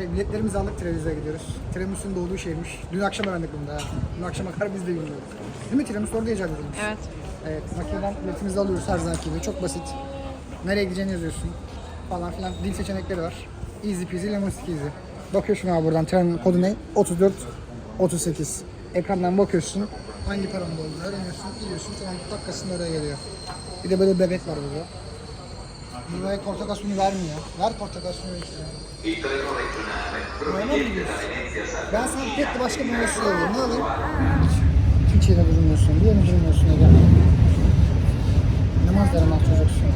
Evet, biletlerimizi aldık Treviso'ya gidiyoruz. Tiramisu'nun doğduğu şehirmiş. Dün akşam öğrendik bunu da. Dün akşama kadar biz de bilmiyoruz. Değil mi? Tiramisu orada icat edilmiş. Evet. Evet, makineden biletimizi alıyoruz her zamanki gibi. Çok basit. Nereye gideceğini yazıyorsun falan filan. Dil seçenekleri var. Easy peasy lemon squeezy. Bakıyorsun abi buradan trenin kodu ne? 34 38. Ekrandan bakıyorsun. Hangi paranın olduğunu öğreniyorsun. Gidiyorsun. Tamam dakikasında oraya geliyor. Bir de böyle bebek var burada. Buraya portakal suyunu vermiyor. Ver portakal suyunu işte. Ben sana pek başka bir mesaj alayım. Ne alayım? Hiç yere durmuyorsun. Niye mi durmuyorsun Ege? Namaz yaramaz çocuksun.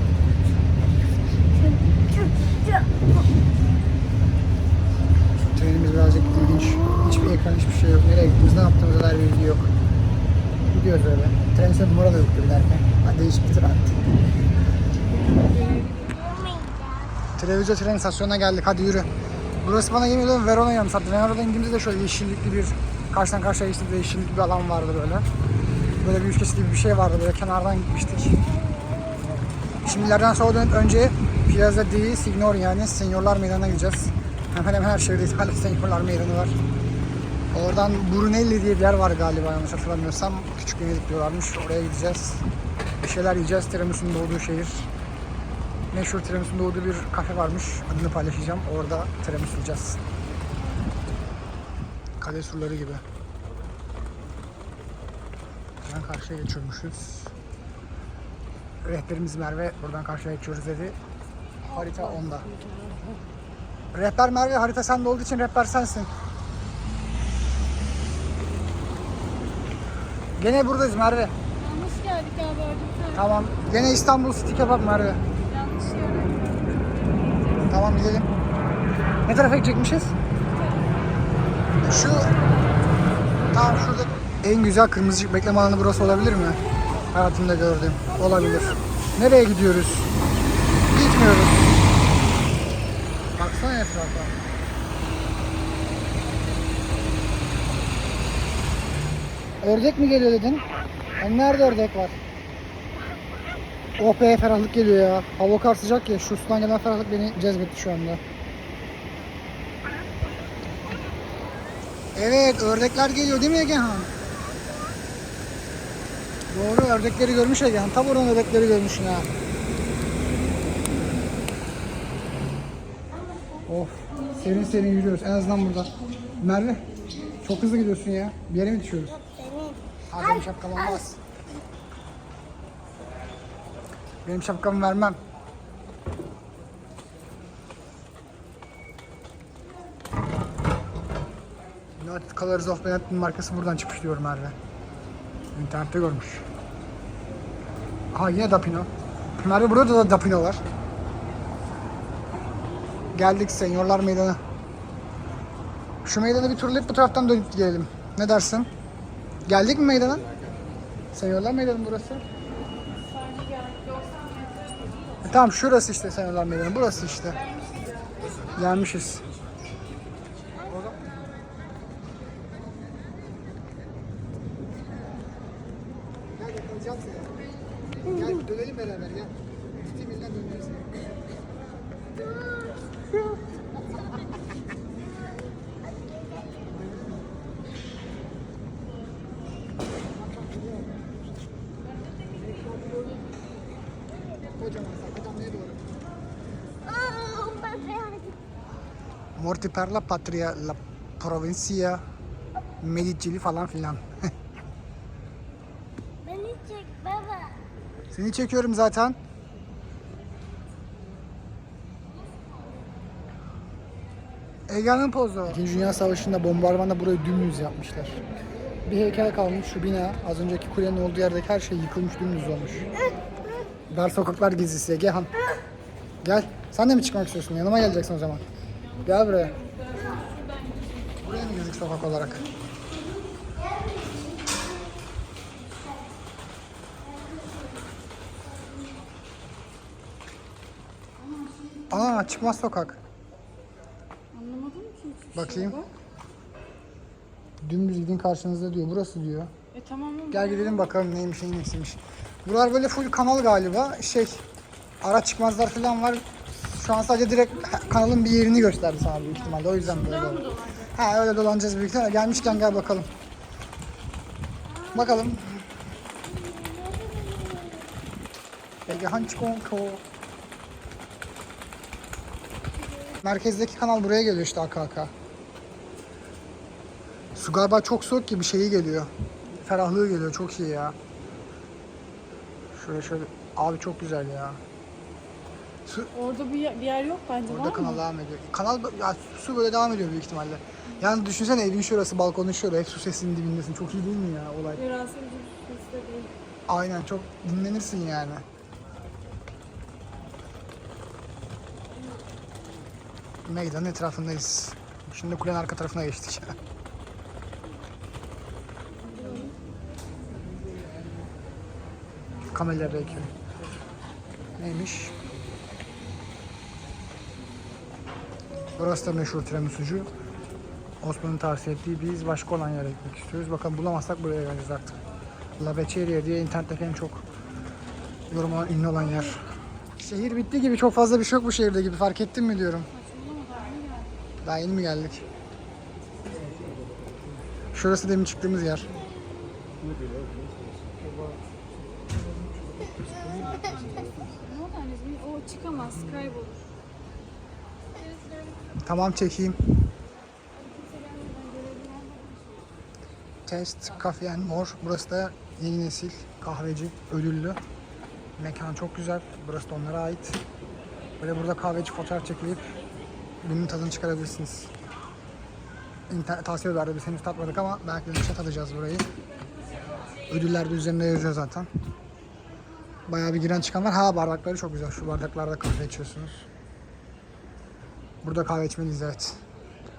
Trenimiz birazcık ilginç. Hiçbir ekran, hiçbir şey yok. Nereye gittiğimiz, ne yaptığımıza dair bilgi yok. Gidiyoruz öyle. Trenin üstünde numara da yoktu giderken. Değişik bir tren. Televizyon tren istasyonuna geldik. Hadi yürü. Burası bana yemin ediyorum Verona yanımsattı. Verona'da indiğimizde de şöyle yeşillikli bir karşıdan karşıya geçtiğimizde yeşillikli bir alan vardı böyle. Böyle bir ülkesi gibi bir şey vardı böyle kenardan gitmiştik. Şimdilerden sonra dönüp önce Piazza di Signor yani Senyorlar Meydanı'na gideceğiz. Hemen hemen her şehirde İtalya'da Senyorlar Meydanı var. Oradan Brunelli diye bir yer var galiba yanlış hatırlamıyorsam. Küçük Venedik diyorlarmış. Oraya gideceğiz. Bir şeyler yiyeceğiz. Tiramisu'nun doğduğu şehir. Meşhur tiramisu'nun doğduğu bir kafe varmış. Adını paylaşacağım. Orada tiramisu yiyeceğiz. Kale surları gibi. Buradan karşıya geçiyormuşuz. Rehberimiz Merve buradan karşıya geçiyoruz dedi. Harita onda. Rehber Merve harita sende olduğu için rehber sensin. Gene buradayız Merve. Yanlış geldik abi. Tamam. Gene İstanbul City Kebap Merve. Tamam gidelim. Ne tarafa gidecekmişiz? Şu tamam şurada en güzel kırmızıcık bekleme alanı burası olabilir mi? Hayatımda gördüğüm. Olabilir. Nereye gidiyoruz? Gitmiyoruz. Baksana etrafa. Ördek mi geliyor dedin? Yani nerede ördek var? Oh be ferahlık geliyor ya. Hava kar sıcak ya. Şu sudan gelen ferahlık beni cezbetti şu anda. Evet ördekler geliyor değil mi Egehan? Doğru ördekleri görmüş Egehan. Tam oranın ördekleri görmüşsün ha. Of serin serin yürüyoruz en azından burada. Merve çok hızlı gidiyorsun ya. Bir yere mi düşüyoruz? Hadi benim Benim şapkamı vermem. United Colors of Benetton markası buradan çıkmış diyor Merve. İnternette görmüş. Aha yine Dapino. Merve burada da Dapino var. Geldik Senyorlar Meydanı. Şu meydanı bir turlayıp bu taraftan dönüp gelelim. Ne dersin? Geldik mi meydana? Senyorlar Meydanı burası. E tamam şurası işte Senyorlar Meydanı. Burası işte. Gelmişiz. Gel yakalayacağım seni. Gel dönelim beraber gel. Tutayım elinden dönelim seni. Kocaman sakın neye doğru? Morti per la patria, la provincia, Medicili falan filan. Beni çek baba. Seni çekiyorum zaten. Ege'nin pozu. İkinci Dünya Savaşı'nda bombardımanda burayı dümdüz yapmışlar. Bir heykel kalmış şu bina. Az önceki kulenin olduğu yerdeki her şey yıkılmış dümdüz olmuş. Dar sokaklar gezisi Egehan. Gel. Sen de mi çıkmak istiyorsun? Yanıma geleceksin o zaman. Gel buraya. Buraya mı girdik sokak olarak? Aa çıkmaz sokak. Anlamadım ki hiçbir Bakayım. şey. Bak. Dümdüz gidin karşınızda diyor. Burası diyor. E tamam? Gel gidelim bakalım neymiş neymiş. Buralar böyle full kanal galiba. Şey araç çıkmazlar falan var. Şu an sadece direkt kanalın bir yerini gösterdi sana büyük ihtimalle. O yüzden böyle oldu. Ha öyle dolanacağız büyük ihtimalle. Gelmişken gel bakalım. Bakalım. Ege Hanç Konko. Merkezdeki kanal buraya geliyor işte AKK. Su galiba çok soğuk ki bir şeyi geliyor. Ferahlığı geliyor çok iyi ya. Şöyle şöyle. Abi çok güzel ya. Su, Orada bir yer, bir yer yok bence Burada var kanal mı? devam ediyor. Kanal ya su böyle devam ediyor büyük ihtimalle. Yani düşünsene evin şurası, balkonun şurası, hep su sesinin dibindesin. Çok iyi değil mi ya olay? Sözü sesi de değil. Aynen çok dinlenirsin yani. Meydanın etrafındayız. Şimdi kulenin arka tarafına geçtik. Kameler belki. Neymiş? Burası da meşhur tiramisucu. Osman'ın tavsiye ettiği biz başka olan yere gitmek istiyoruz. Bakalım bulamazsak buraya geleceğiz artık. La Becceria diye internetteki en çok yorum alan, ünlü olan yer. Şehir bitti gibi çok fazla bir şey yok bu şehirde gibi fark ettin mi diyorum. Daha yeni mi geldik? Şurası demin çıktığımız yer. O çıkamaz, kaybolur. Tamam çekeyim. Test Cafe and More. Burası da yeni nesil kahveci ödüllü. Mekan çok güzel. Burası da onlara ait. Böyle burada kahveci fotoğraf çekilip günün tadını çıkarabilirsiniz. İnternet tavsiye ederdi. Biz henüz tatmadık ama belki de bir tadacağız burayı. Ödüller de üzerinde yazıyor zaten. Bayağı bir giren çıkan var. Ha bardakları çok güzel. Şu bardaklarda kahve içiyorsunuz. Burada kahve içmeliyiz evet.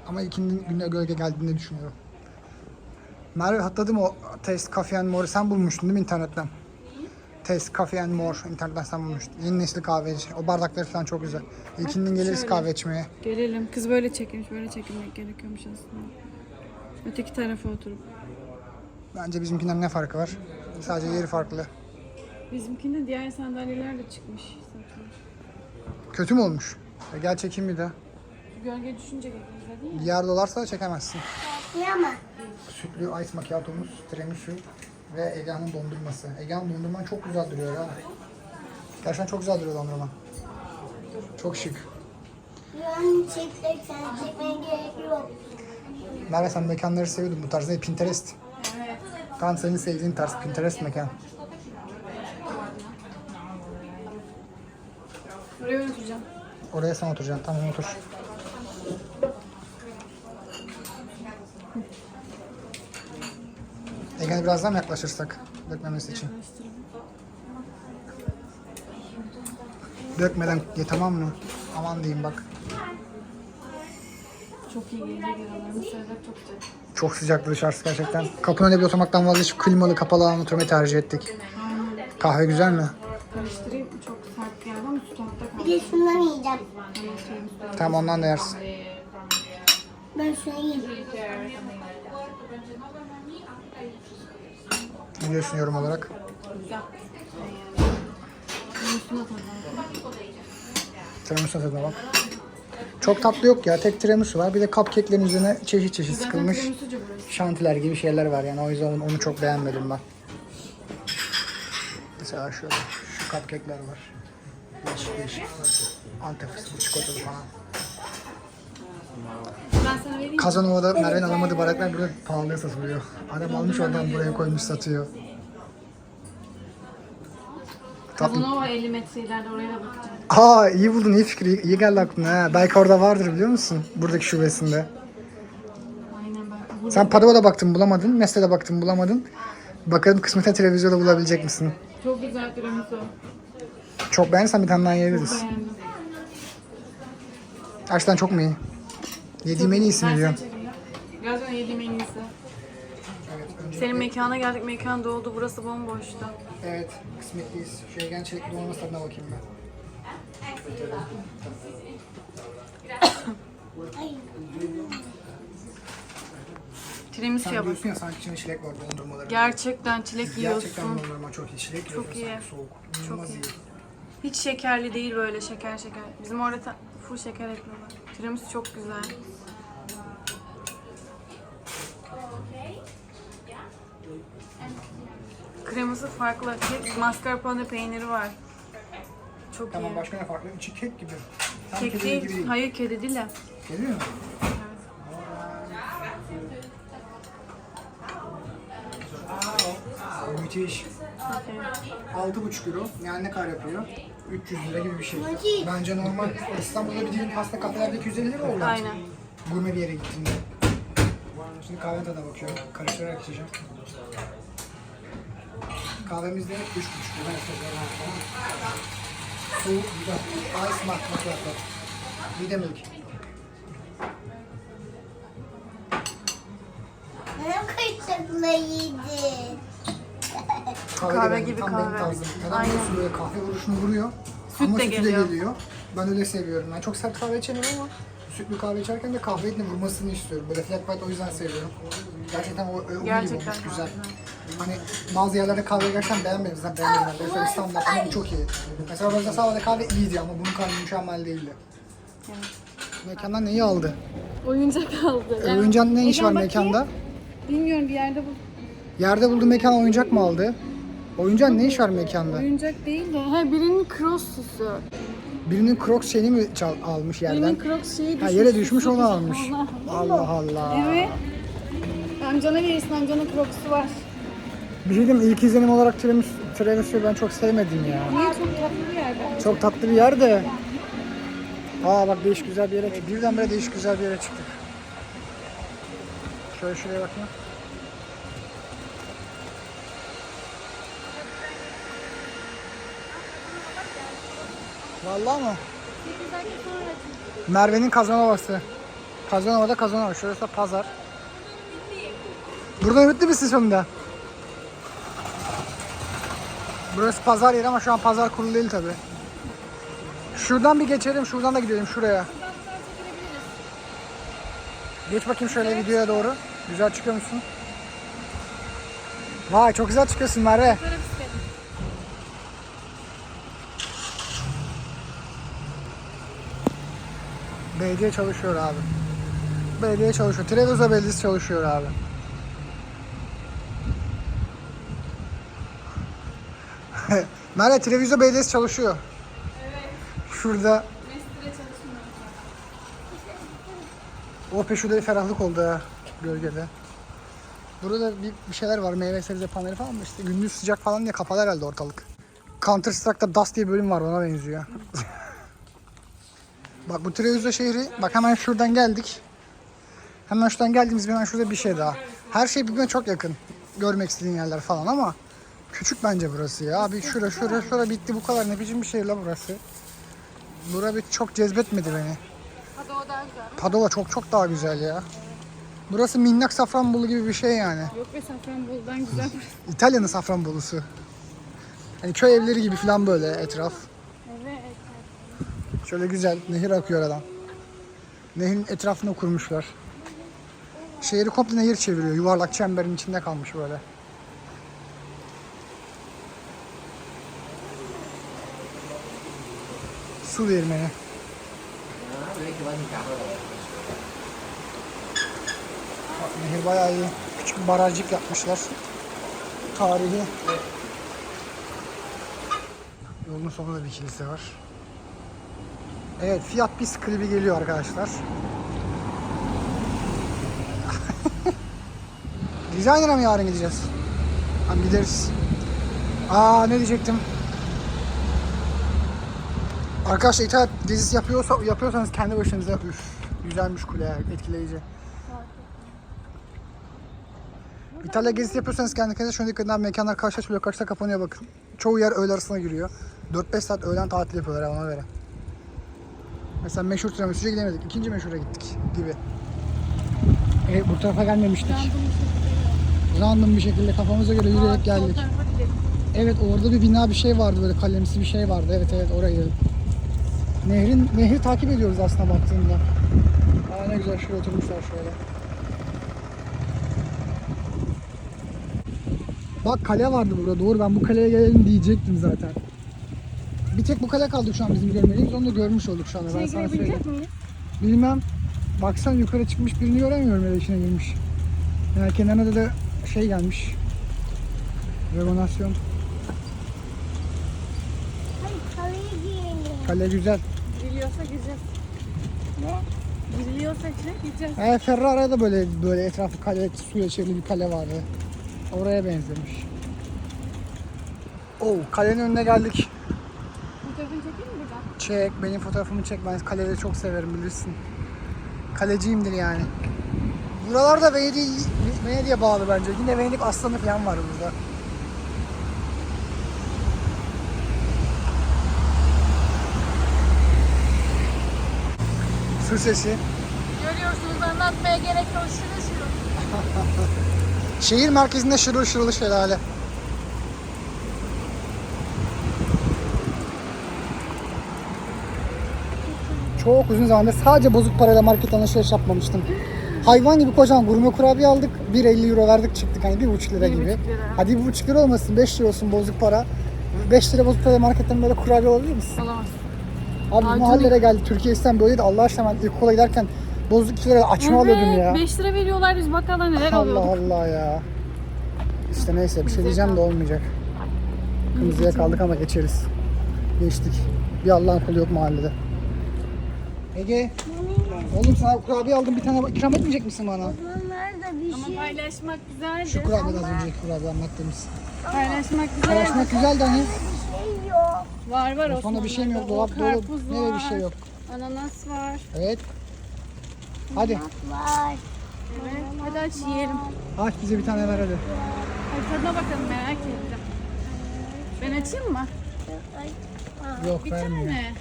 Ama ikindi günde gölge geldiğini düşünüyorum. Merve hatırladım o Taste Coffee and More'u sen bulmuştun değil mi internetten? Taste Coffee and More internetten sen bulmuştun. Yeni nesil kahveci. O bardakları falan çok güzel. İlkinin geliriz şöyle. kahve içmeye. Gelelim. Kız böyle çekilmiş, böyle çekilmek gerekiyormuş aslında. Öteki tarafa oturup. Bence bizimkinden ne farkı var? Sadece yeri farklı. Bizimkinde diğer sandalyeler de çıkmış zaten. Kötü mü olmuş? E gel çekeyim bir de. Gölge düşünce gökyüzüne değil mi? Bir yer dolarsa çekemezsin. Ama Sütlü ice macchiato'muz, tiramisu ve Ege'nin dondurması. Ege'nin dondurman çok güzel duruyor ha. Gerçekten çok güzel duruyor dondurman. Çok şık. çekecek sen çekmeye gerek yok. Merve sen mekanları seviyordun bu tarz ne? Pinterest. Evet. Tam senin sevdiğin tarz Pinterest mekan. Buraya oturacağım. Oraya sen oturacaksın. Tamam otur. Ege'ne biraz daha mı yaklaşırsak? Dökmemesi için. Dökmeden ye tamam mı? Aman diyeyim bak. Çok iyi gelecek yaralarını çok güzel. Çok sıcaktı dışarısı gerçekten. Kapının önüne bir oturmaktan vazgeçip klimalı kapalı alan oturmayı tercih ettik. Kahve güzel mi? Karıştırayım çok sert geldi ama stokta kaldı. Bir de şundan yiyeceğim. Tamam ondan da yersin. Ben şunu yiyeyim. Ne diyorsun yorum olarak? Tiramisu tadına bak. Çok tatlı yok ya. Tek tiramisu var. Bir de cupcake'lerin üzerine çeşit çeşit sıkılmış şantiler gibi şeyler var yani. O yüzden onu, onu çok beğenmedim ben. Mesela şöyle şu cupcake'ler var. Değişik değişik. Antep fıstıklı çikolatalı falan. Kazanova'da Merve'nin alamadığı bardaklar burada pahalıya satılıyor. Adam almış oradan buraya koymuş satıyor. Tatlı. Kazanova 50 metre ileride oraya da bakacağım. Aa iyi buldun iyi fikir iyi, iyi geldi aklına ha. Belki orada vardır biliyor musun? Buradaki şubesinde. Aynen ben. Burada Sen Padova'da baktın bulamadın. Mesle'de baktın bulamadın. Bakalım kısmete televizyonda bulabilecek misin? çok güzel tiramisu. Çok beğenirsen bir tane daha yiyebiliriz. Beğendim. Gerçekten çok mu iyi? Yediğim en iyisi mi çekeyim. Gerçekten yediğim en iyisi. Senin mekana geldik, mekan doldu. Burası bomboştu. Evet kısmetliyiz. Şu Egen Çelik dolması tadına bakayım ben. Sen Tiramisu'ya bak. diyorsun ya sanki içinde çilek var dondurmaları. Gerçekten çilek Gerçekten yiyorsun. dondurma çok iyi. Çilek Çok yiyorsun iyi. sanki soğuk. İnanılmaz iyi. Hiç şekerli değil böyle şeker şeker. Bizim orada ta- full şeker ekliyorlar. Tiramisu çok güzel. Kreması farklı. Kek, mascarpone peyniri var. Çok Tamam iyi. başka ne farklı? İçi kek gibi. Tam Kek kedi değil. gibi değil. Hayır kedi değil. de. Geliyor mu? Müthiş. Okey. 6,5 euro. Yani ne kadar yapıyor? 300 lira gibi bir şey. Bence normal İstanbul'da bir dilim pasta kafelerde 250 lira artık. Aynen. Gurme bir yere gittiğinde. Şimdi kahve tadına bakıyorum. Karıştırarak içeceğim. Kahvemiz de 3,5 lira. Su, bir de ice macchiato. Bir de milk. Benim kaşıkla yedin. Kahve benim, gibi tam kahve. Benim tarzım. Neden Aynen. biliyorsun böyle kahve vuruşunu vuruyor. Süt ama de sütü geliyor. de geliyor. Ben öyle seviyorum. Ben çok sert kahve içemiyorum ama sütlü kahve içerken de kahvenin de vurmasını istiyorum. Böyle flat white o yüzden seviyorum. Gerçekten o, gibi Gerçekten olmuş, güzel. güzel. Hani bazı yerlerde kahve gerçekten beğenmedim. Zaten beğenmedim. Ben. Mesela İstanbul'da ama bu çok iyi. Mesela Rozda Sava'da kahve iyiydi ama bunun kahve mükemmel değildi. Mekandan neyi aldı? Oyuncak aldı. Yani, Oyuncağın ne iş var bakayım. mekanda? Bilmiyorum bir yerde bu. Yerde bulduğu mekan oyuncak mı aldı? Oyuncağın ne iş var mekanda? Oyuncak değil de. He birinin cross süsü. Birinin Crocs şeyini mi çal, almış yerden? Birinin cross şeyi Ha düşmüş. yere düşmüş onu almış. Allah Allah. Evet. Amcana verirsin amcanın crocs'u var. Bir şey diyeyim mi? ilk izlenim olarak Travis, Travis'i ben çok sevmedim ya. Niye çok tatlı bir yerde. Çok tatlı bir yer de. Aa bak değişik güzel bir yere çıktık. Birdenbire değişik güzel bir yere çıktık. Şöyle şuraya bakayım. Vallahi mı? Merve'nin Kazanova'sı. Kazanova'da Kazanova. Şurası da pazar. Burada ümitli misin sonunda? Burası pazar yeri ama şu an pazar kurulu değil tabi. Şuradan bir geçelim, şuradan da gidelim şuraya. Geç bakayım şöyle videoya doğru. Güzel çıkıyor musun? Vay çok güzel çıkıyorsun Merve. Belediye çalışıyor abi. Belediye çalışıyor. Treviso Belediyesi çalışıyor abi. Merve Treviso Belediyesi çalışıyor. Şurada o peşinde bir ferahlık oldu ha gölgede. Burada bir, bir şeyler var meyve sebze paneli falan mı işte gündüz sıcak falan diye kapalı herhalde ortalık. Counter Strike'da Dust diye bir bölüm var ona benziyor. bak bu Treviso şehri bak hemen şuradan geldik. Hemen şuradan geldiğimiz hemen şurada bir şey daha. Her şey birbirine çok yakın. Görmek istediğin yerler falan ama küçük bence burası ya. Abi şura şura şura bitti bu kadar ne biçim bir şehir la burası. Bura bir çok cezbetmedi beni. Daha güzel. Padova çok çok daha güzel ya. Burası minnak Safranbolu gibi bir şey yani. Yok be Safranbolu'dan güzel. İtalya'nın Safranbolu'su. Hani köy evleri gibi falan böyle etraf. Şöyle güzel nehir akıyor aradan. Nehrin etrafını kurmuşlar. Şehri komple nehir çeviriyor. Yuvarlak çemberin içinde kalmış böyle. Su değirmeni. Bak, nehir bayağı iyi. Küçük bir barajcık yapmışlar. Tarihi. Yolun sonunda bir kilise var. Evet Fiat Bis klibi geliyor arkadaşlar. Designer'a mı yarın gideceğiz? Tamam gideriz. Aa ne diyecektim? Arkadaşlar itaat gezisi yapıyorsa, yapıyorsanız kendi başınıza üf, güzelmiş kule etkileyici. İtalya gezisi yapıyorsanız kendi kendinize şöyle dikkat edin. Mekanlar kaçta açılıyor, kaçta kapanıyor bakın. Çoğu yer öğle arasına giriyor. 4-5 saat öğlen tatil yapıyorlar ona göre. Mesela meşhur tiramisu'ya gidemedik. İkinci meşhura gittik gibi. E, bu tarafa gelmemiştik. Random bir şekilde kafamıza göre yürüyerek geldik. Evet orada bir bina bir şey vardı böyle kalemsi bir şey vardı. Evet evet oraya gidelim. Nehrin nehri takip ediyoruz aslında baktığında. Aa ne güzel şuraya oturmuşlar şöyle. Bak kale vardı burada doğru ben bu kaleye gelelim diyecektim zaten. Bir tek bu kale kaldı şu an bizim görmediğimiz. Onu da görmüş olduk şu anda. Ben İçine sana girebilecek miyiz? Bilmem. Baksana yukarı çıkmış birini göremiyorum ya da içine girmiş. Yani kenarına da, da şey gelmiş. Regonasyon. Kaleye girelim. Kale güzel. Giriliyorsa gireceğiz. Ne? Giriliyorsa içine gireceğiz. E, Ferrari'de da böyle böyle etrafı kale, suya çevrili bir kale vardı. Oraya benzemiş. Oo, kalenin önüne geldik. Fotoğrafını çekeyim mi buradan? Çek, benim fotoğrafımı çek. Ben kaleleri çok severim bilirsin. Kaleciyimdir yani. Buralarda Venedik'e Venedik'e bağlı bence. Yine Venedik aslanı falan var burada. Su sesi. Görüyorsunuz anlatmaya gerek yok. Şunu şunu. Şehir merkezinde şırıl şırıl şelale. Çok uzun zamandır sadece bozuk parayla market alışveriş yapmamıştım. Hayvan gibi kocaman gurme kurabiye aldık. 1.50 euro verdik çıktık hani 1.5 lira gibi. 1,5 lira. Hadi 1.5 lira olmasın 5 lira olsun bozuk para. 5 lira bozuk parayla marketten böyle kurabiye alabilir misin? Olamaz. Abi Altın- mahallelere geldi. Türkiye İslam böyleydi. Allah aşkına ben ilkokula giderken bozuk 2 liraya açma alıyordum ya. 5 lira veriyorlar biz bakkalda neler Allah alıyorduk. Allah ya. İşte neyse bir şey diyeceğim de olmayacak. Kırmızıya kaldık ama geçeriz. Geçtik. Bir Allah'ın kulu yok mahallede. Ege, oğlum sana kurabiye aldım bir tane ikram etmeyecek misin bana? Bunlar da bir Ama şey. paylaşmak güzeldi. Şu kurabiye az önceki kurabiye anlattığımız. Paylaşmak güzeldi. Paylaşmak güzel de hani. şey yok. Var var Sonra bir şey mi yok? Dolap dolu. Karpuz Ne bir şey yok. Ananas var. Evet. Hadi Var. Evet. Hadi aç yiyelim. aç bize bir tane ver hadi. Hadi tadına bakalım merak ettim. Ben açayım mı? Yok Bir vermiyor. tane.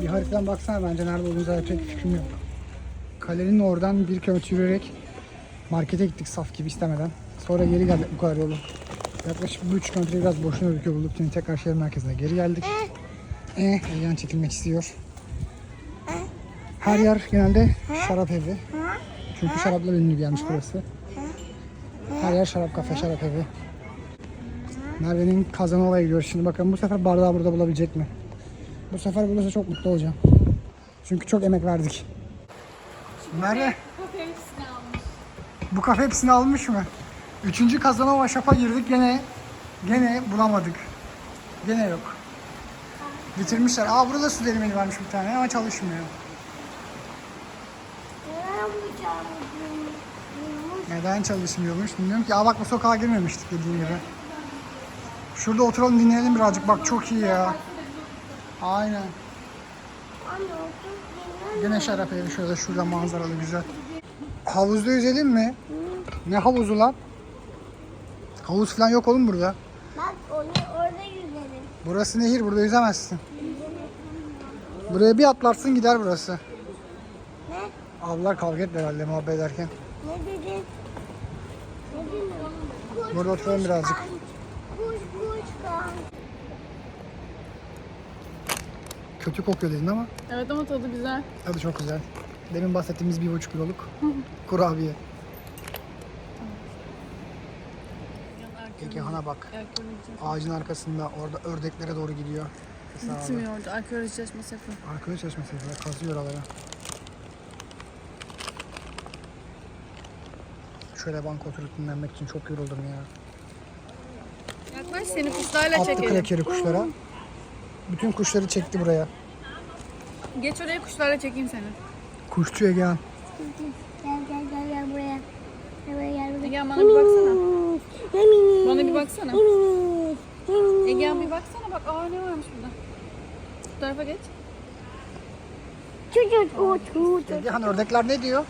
Bir haritadan baksana bence nerede olduğunu zaten fikrim yok. Kalenin oradan bir kilometre yürüyerek markete gittik saf gibi istemeden. Sonra geri geldik bu kadar yolu. Yaklaşık bir üç kilometre biraz boşuna ülke bulduk. Şimdi tekrar şehir merkezine geri geldik. Eh, yan çekilmek istiyor. Her yer genelde şarap evi. Çünkü şarapla ünlü yermiş burası. Her yer şarap kafe, şarap evi. Merve'nin Kazanova'ya gidiyoruz. Şimdi bakalım bu sefer bardağı burada bulabilecek mi? Bu sefer bulursa çok mutlu olacağım. Çünkü çok emek verdik. Merve, Bu hepsini almış. bu kafe hepsini almış mı? Üçüncü Kazanova Shop'a girdik gene gene bulamadık. Gene yok. Bitirmişler. Aa burada su delimeni varmış bir tane ama çalışmıyor. Neden çalışmıyormuş bilmiyorum ki. Aa bak bu sokağa girmemiştik dediğim gibi. Şurada oturalım dinleyelim birazcık. Bak çok iyi ya. Aynen. Gene şarap evi şurada şurada manzaralı güzel. Havuzda yüzelim mi? Ne havuzu lan? Havuz falan yok oğlum burada. Bak onu orada yüzelim. Burası nehir burada yüzemezsin. Buraya bir atlarsın gider burası. Ne? Ablalar kavga etti herhalde muhabbet ederken. Ne dedin? Ne dedin? Burada oturalım birazcık. Kötü kokuyor dedin ama Evet ama tadı güzel. tadı çok güzel. Demin bahsettiğimiz bir buçuk kiloluk kurabiye. Egehan'a bak. Ağacın arkasında orada ördeklere doğru gidiyor. Sağ ol. Gitmiyor orada. Arkeoloji çalışması yapıyor. Arkadaş çalışması yapıyor. Kazıyor oralara. Şöyle banka oturup dinlenmek için çok yoruldum ya. Yaklaş seni kuşlarla Attı çekelim. krakeri kuşlara. Bütün kuşları çekti buraya. Geç oraya kuşlarla çekeyim seni. Kuşçu Egehan. Gel gel gel gel buraya. Gel buraya gel buraya. Ege bana bir baksana. Bana bir baksana. Yemini. Yemini. Ege bir baksana bak. Aa ne varmış burada. Bu tarafa geç. Çocuk o çocuk. Egehan ördekler ne diyor?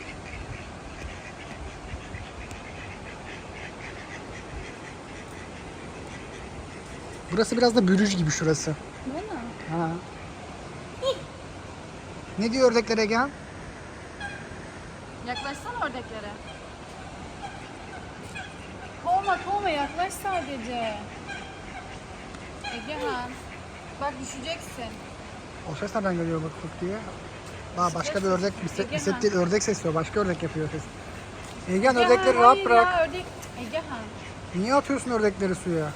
Burası biraz da bürüj gibi şurası. Ha. Ne diyor ördekler Egehan? Yaklaşsana oradakilara. Kovma kovma yaklaş sadece. Egehan. Bak düşeceksin. O ses nereden geliyor bak fık diye. Daha başka bir ördek, biset, Egehan. biset değil ördek sesliyor. Başka ördek yapıyor ses. Egehan ördekleri rahat hayır bırak. Ya, ördek. Egehan. Niye atıyorsun ördekleri suya?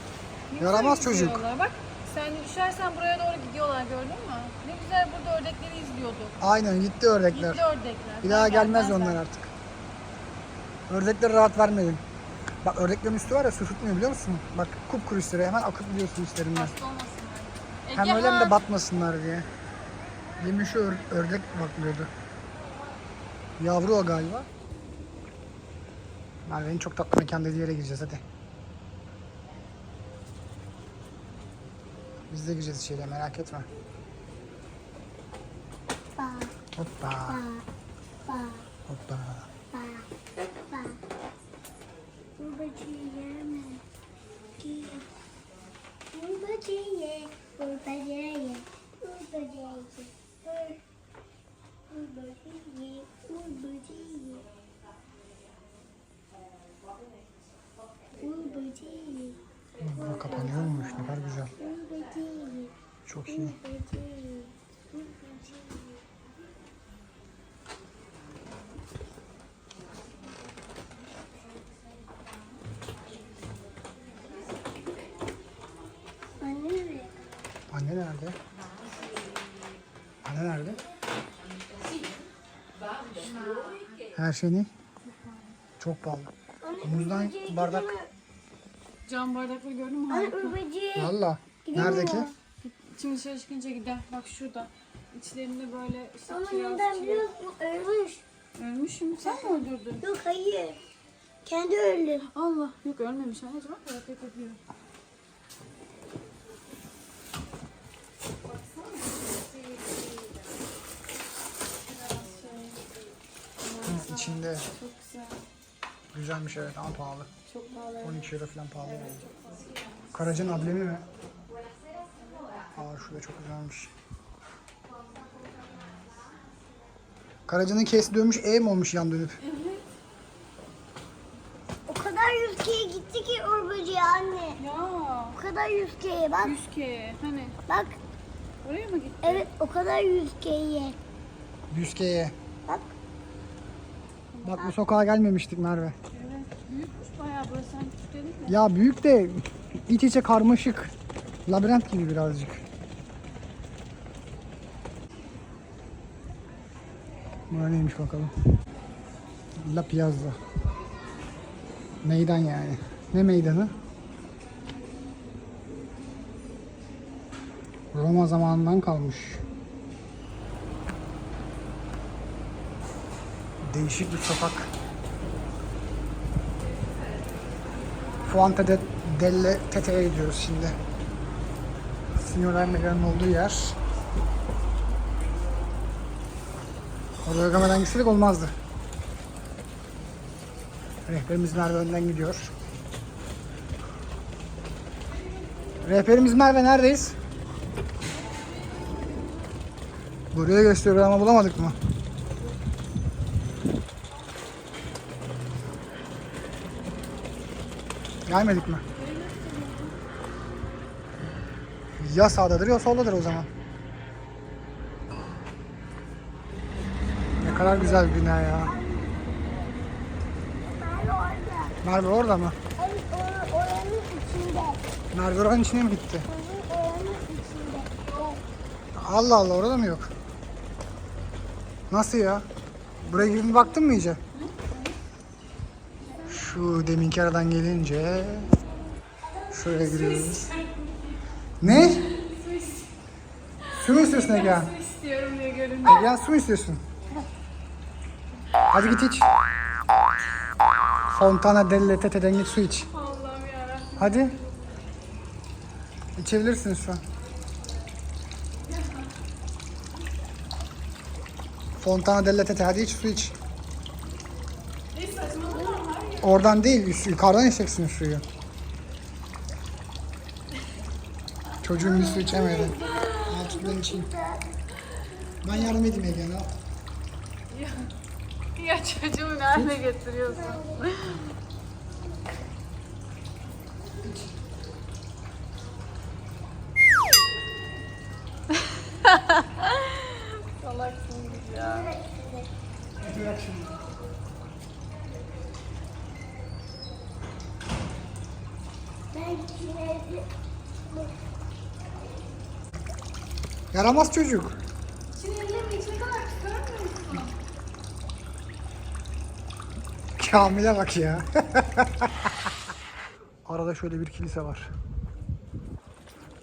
Niye Yaramaz çocuk. gidiyorlar? Bak Sen düşersen buraya doğru gidiyorlar gördün mü? Ne güzel burada ördekleri izliyorduk. Aynen gitti ördekler. Gitti ördekler. Bir daha gelmez gelmezler. onlar artık. Ördekleri rahat vermedin. Bak ördeklerin üstü var ya su tutmuyor biliyor musun? Bak kupkuru üstleri hemen akıp gidiyor su üstlerinden. Hasta olmasınlar. Hem öyle hem de batmasınlar diye. Yemiş ör- ördek bakıyordu. Yavru o galiba. Merve'nin çok tatlı mekan dediği yere gireceğiz hadi. Biz de gireceğiz içeriye merak etme. Ba, Hoppa. Ba, hoppa. ba, ba. Babacıya mı? Babacıya, babacıya, babacıya, babacıya, babacıya. Babacıya, Bura kapanıyormuş ne kadar güzel. Çok iyi. Anne nerede? Anne nerede? Her şey ne? Çok pahalı. Muzdan bardak. Cam bardakları gördün mü? Anne Harika. Valla. Nerede ki? Şimdi dışarı çıkınca gider. Bak şurada. İçlerinde böyle işte Ama kiraz, neden musun? Ölmüş. Ölmüş mü? Sen mi öldürdün? Yok hayır. Kendi öldü. Allah. Yok ölmemiş anneciğim. Bak hareket ediyor. İçinde. Çok güzel. Güzelmiş evet ama pahalı. Çok pahalı. 12 euro falan pahalı. Karaca'nın ablemi mi? Aa şurada çok güzelmiş. Karaca'nın kesi dönmüş E mi olmuş yan dönüp? O kadar yüzkeye gitti ki Urbacı'ya anne. Ya. O kadar yüzkeye bak. 100K. Hani Bak. oraya mı gitti? Evet o kadar yüzkeye. Büske'ye. Bak. Bak bu sokağa gelmemiştik Merve. Ya büyük de iç içe karmaşık. Labirent gibi birazcık. Bura neymiş bakalım. La Piazza. Meydan yani. Ne meydanı? Roma zamanından kalmış. Değişik bir sokak. Fuente de, delle Tete'ye gidiyoruz şimdi. Signor Ermega'nın olduğu yer. Oraya görmeden gitseydik olmazdı. Rehberimiz Merve önden gidiyor. Rehberimiz Merve neredeyiz? Buraya gösteriyor ama bulamadık mı? Gelmedik mi? Ya sağdadır ya soldadır o zaman. Ne kadar güzel bina ya. Merve orada. Mı? Merve oranın içine mi gitti? Allah Allah orada mı yok? Nasıl ya? Buraya girip baktın mı iyice? Şu deminki aradan gelince şuraya giriyoruz. Ne? Su mu istiyorsun Ege? İstiyorum diye görünüyor. Ege su mu istiyorsun? Hadi git iç. Fontana delle Tete'den git su iç. Allah'ım yarabbim. Hadi. İçebilirsiniz şu an. Fontana delle Tete hadi iç su iç. Oradan değil üst, yukarıdan içeceksin suyu. Çocuğum bir su içemedi. Al tut ben içeyim. Ben yardım edeyim Ege al. Ya çocuğumu nerede getiriyorsun? Salaksın biz ya. Bırak şimdi. Ben şimdi Yaramaz çocuk. Kamil'e bak ya. Arada şöyle bir kilise var.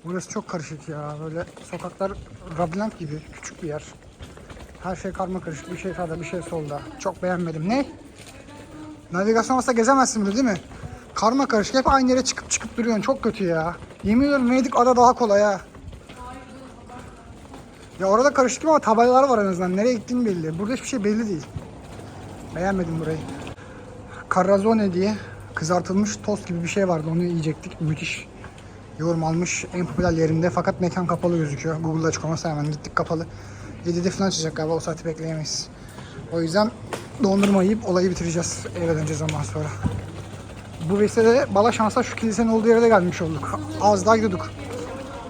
Burası çok karışık ya. Böyle sokaklar labirent gibi küçük bir yer. Her şey karma karışık. Bir şey sağda bir şey solda. Çok beğenmedim. Ne? Navigasyon olsa gezemezsin bile değil mi? Karma karışık. Hep aynı yere çıkıp çıkıp duruyorsun. Çok kötü ya. Yemin ediyorum Venedik ada daha kolay ha. Ya orada karışık ama tabelalar var en azından. Nereye gittiğin belli. Burada hiçbir şey belli değil. Beğenmedim burayı. Carrazzone diye kızartılmış tost gibi bir şey vardı. Onu yiyecektik. Müthiş yorum almış. En popüler yerinde fakat mekan kapalı gözüküyor. Google'da açıklaması hemen gittik kapalı. 7'de falan açacak galiba o saati bekleyemeyiz. O yüzden dondurma yiyip olayı bitireceğiz. Eve döneceğiz ondan sonra. Bu vesileyle bala şansa şu kilisenin olduğu yere de gelmiş olduk. Az daha gidiyorduk.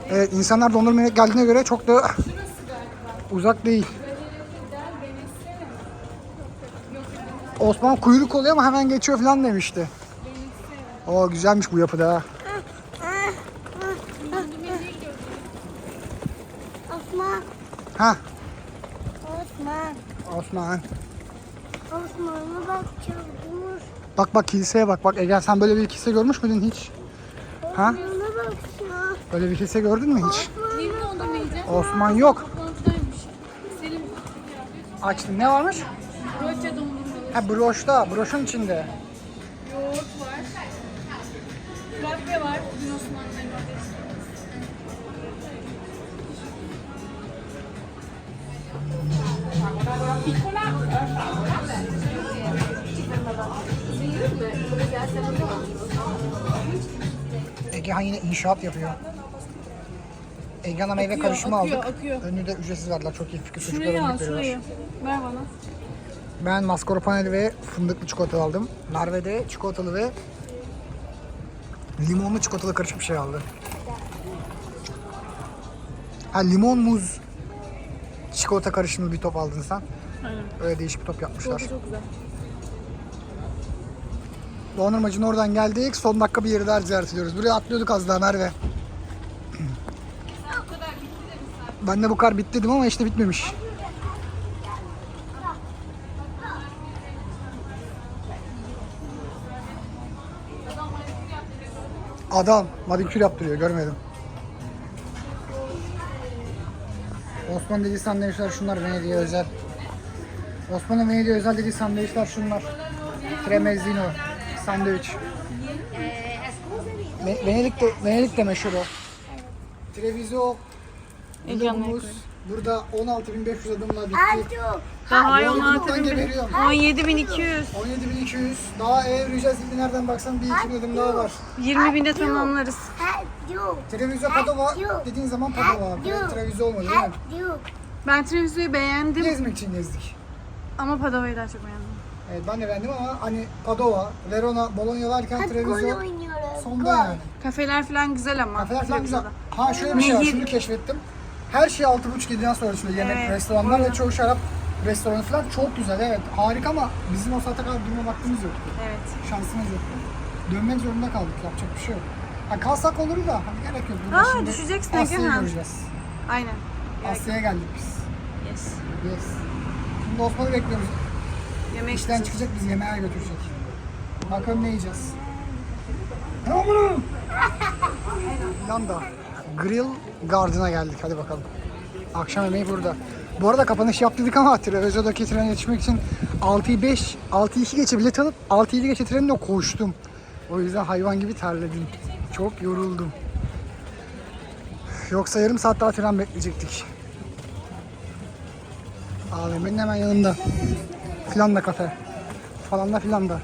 Evet insanlar dondurma yiyerek geldiğine göre çok da uzak değil. Osman kuyruk oluyor ama hemen geçiyor falan demişti. O güzelmiş bu yapıda ha. Osman. Ha Osman. Osman. Osman'a bak çabuk. Bak bak kiliseye bak. Bak Egen sen böyle bir kilise görmüş müydün hiç? Ha? Böyle bir kilise gördün mü hiç? Osman yok. Açtım. Ne varmış? Roçe dondurmalı. Ha broşta. Broşun içinde. Yoğurt var. Frappe var. Bugün. Egehan yine inşaat yapıyor. Egehan'a meyve Akıyor, karışımı akıyor, aldık. akıyor. Önünü de ücretsiz verdiler. Çok iyi fikir. Çocuklara Şurayı al örnek veriyorlar. şurayı. Ver bana. Ben mascarpone ve fındıklı çikolata aldım. Merve de çikolatalı ve limonlu çikolatalı karışık bir şey aldı. Ha limon muz çikolata karışımı bir top aldın sen. Aynen. Öyle değişik bir top yapmışlar. Çok çok güzel. Dondurmacının oradan geldik. Son dakika bir yeri daha ziyaret ediyoruz. Buraya atlıyorduk az daha Merve. Ben de bu kar bitti dedim ama işte bitmemiş. Adam manikür yaptırıyor görmedim. Osman dediği sandviçler şunlar Venedik'e özel. Osman'ın Venedik'e özel dediği sandviçler şunlar. Tremezzino sandviç. Ve- Venedik'te, Venedik'te meşhur o. Treviso, yakın. Burada 16.500 adımla bitti. Daha Yolculuktan 16 bin. geberiyorum. 17 bin 200. 17.200. Daha eğer yürüyeceğiz gibi nereden baksan bir iki bin adım daha var. 20 binde tamamlarız. Altu. Treviso Padova dediğin zaman Padova abi. Treviso olmadı değil mi? Ben Treviso'yu beğendim Gezmek için gezdik. ama Padova'yı daha çok beğendim. Evet ben de beğendim ama hani Padova, Verona, Bologna varken Hadi gol Treviso oynuyoruz. sonda Gol. yani. Kafeler falan güzel ama. Kafeler falan güzel. Ha şöyle bir Nehir. şey var, şunu keşfettim. Her şey 6.5-7'den sonra açılıyor. Yemek, Evet, restoranlar ve çoğu şarap restoranı falan çok güzel. Evet harika ama bizim o saate kadar durma vaktimiz yoktu. Evet. Şansımız yoktu. Dönmek zorunda kaldık. Yapacak bir şey yok. Ha, kalsak olur da hani gerek yok. Burada Aa, şimdi düşeceksin Asya'yı Egehan. göreceğiz. Aynen. Asya'ya geldik biz. Yes. Yes. Şimdi Osman'ı bekliyoruz. Yemek İşten için. çıkacak bizi yemeğe götürecek. Bakalım ne yiyeceğiz. Ne oldu? Landa. Grill Garden'a geldik. Hadi bakalım. Akşam yemeği burada. Bu arada kapanış yaptırdık ama Treviso'daki trene yetişmek için 6'yı 5, 6'yı 2 geçe bilet alıp 6'yı 7 geçe trenle koştum. O yüzden hayvan gibi terledim. Çok yoruldum. Yoksa yarım saat daha tren bekleyecektik. AVM'nin hemen yanında. Filan da kafe. Falan da filan da.